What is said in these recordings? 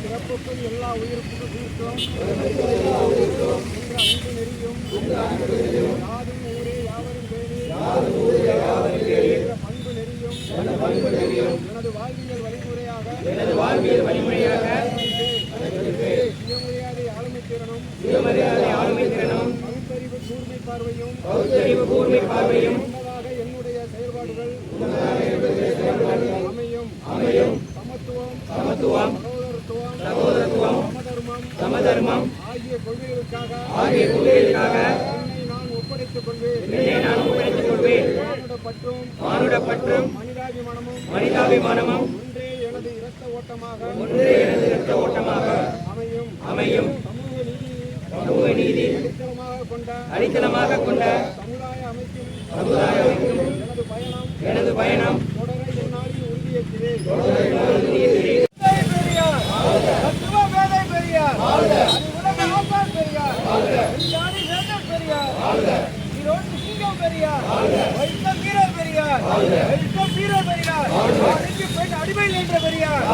பிறப்புக்கும் எல்லா உயிருக்கும் தீர்க்கும் என்ற அன்பு நெறியும் யாதும் ஊரே யாவரும் பேணி என்ற பண்பு நெறியும் எனது வாழ்வியல் வழிமுறையாக எனது வாழ்வியல் வழிமுறையாக சுயமரியாதை ஆளுமை திறனும் சுயமரியாதை ஆளுமை திறனும் பகுத்தறிவு கூர்மை பார்வையும் பகுத்தறிவு கூர்மை பார்வையும் என்னுடைய செயல்பாடுகள் அமையும். அமையும். சமத்துவம் சமத்துவம் சகோதரத்துவம் சகோதரத்துவம் சமதர்மம் சமதர்மம் ஆகிய கொள்கைகளுக்காக ஆகிய கொள்கைகளுக்காக நான் ஒப்படைத்துக் கொள்வேன். நான் ஒப்படைத்துக் கொள்வேன். மானுடப்பற்றும் மானுடப்பற்றும் மனிதாபிமானமும் மனிதாபிமானமும் ஒன்றே எனது இரத்த ஓட்டமாக ஒன்றே எனது இரத்த ஓட்டமாக அமையும். அமையும். சமூக நீதி சமூக நீதி கொண்ட அடித்தளமாக கொண்ட சமுதாய அமைப்பின் சமுதாய அமைப்பின் எனது பயணம் எனது பயணம் தொடர என்னால் உறுதியேற்கிறேன் தொடர உறுதியேற்கிறேன் பெரியார். தத்துவ மேதை பெரியார். உலக ஆசான் பெரியார். ஞானி வேந்தர் பெரியார். ஈரோடு சிங்கம் பெரியார். வைக்கம் வீரர் பெரியார். வைக்கம் வீரர் பெரியார். அடங்கி பெண் அடிமை என்ற பெரியார்.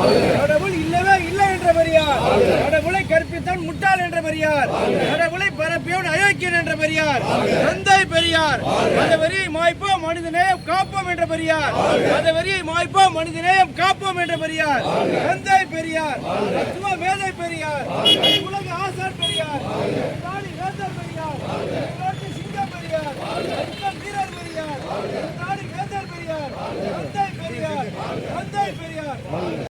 கடவுள் இல்லவே இல்லை என்ற பெரியார். கடவுளை கற்பித்தான் முட்டாள் என்ற பெரியார். கடவுளை பரப்பியவன் அயோக்கியன் என்ற பெரியார். தந்தை பெரியார். அந்த வரியை மாய்ப்போம் மனிதநேயம் காப்போம் என்ற பெரியார். அந்த வரியை மாய்ப்போம் மனிதநேயம் காப்போம் என்ற பெரியார். தந்தை பெரியார். தத்துவ மேதை பெரியார். உலக ஆசார் பெரியார். ராணி வேந்தர் பெரியார். நாட்டு சிங்கம் பெரியார். வீரர் பெரியார். நாடு வேந்தர் பெரியார். தந்தை பெரியார். தந்தை பெரியார்.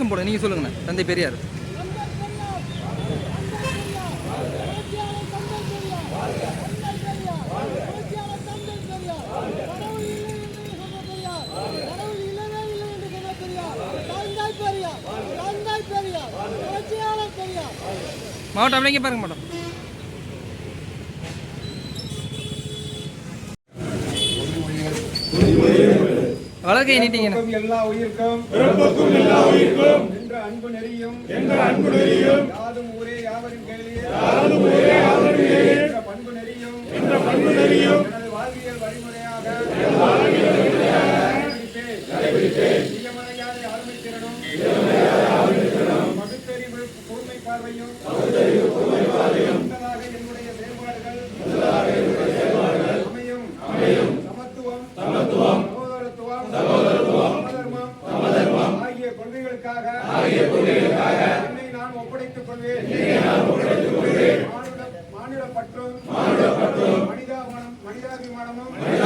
சத்தம் போடுங்க நீங்கள் சொல்லுங்கண்ணா தந்தை பெரியார் மாவட்டம் அப்படிங்க பாருங்க மேடம் Thank you. வளர்க்கை பிறப்புக்கும் எல்லா உயிர்க்கும் பிறப்புக்கும் எல்லா உயிர்க்கும் என்ற அன்பு நெறியும் என்ற அன்பு நெறியும் யாதும் ஊரே யாவரும் கேளியே யாதும் ஊரே யாவரும் கேளியே என்ற பண்பு நெறியும் என்ற பண்பு நெறியும் எனது வாழ்வியல் வழிமுறையாக எனது வாழ்வியல் வழிமுறையாக கடைபிடிப்பேன் சுயமரியாதை ஆளுமை திறனும் சுயமரியாதை ஆளுமை திறனும் பகுத்தறிவு கூர்மை பார்வையும் பகுத்தறிவு கூர்மை பார்வையும் முன்னதாக என்னுடைய செயல்பாடுகள் முன்னதாக என்னுடைய செயல்பாடுகள் அமையும் அமையும் சமத்துவம் சமத்துவம் சகோதரத்துவம் சகோதரத்துவம் சமதர்மம் சமதர்மம் ஆகிய கொள்கைகளுக்காக ஆகிய கொள்கைகளுக்காக என்னை நான் ஒப்படைத்துக் கொள்வேன் என்னை நான் ஒப்படைத்துக் கொள்வேன் மானுட மானுட மனிதாபிமானமும்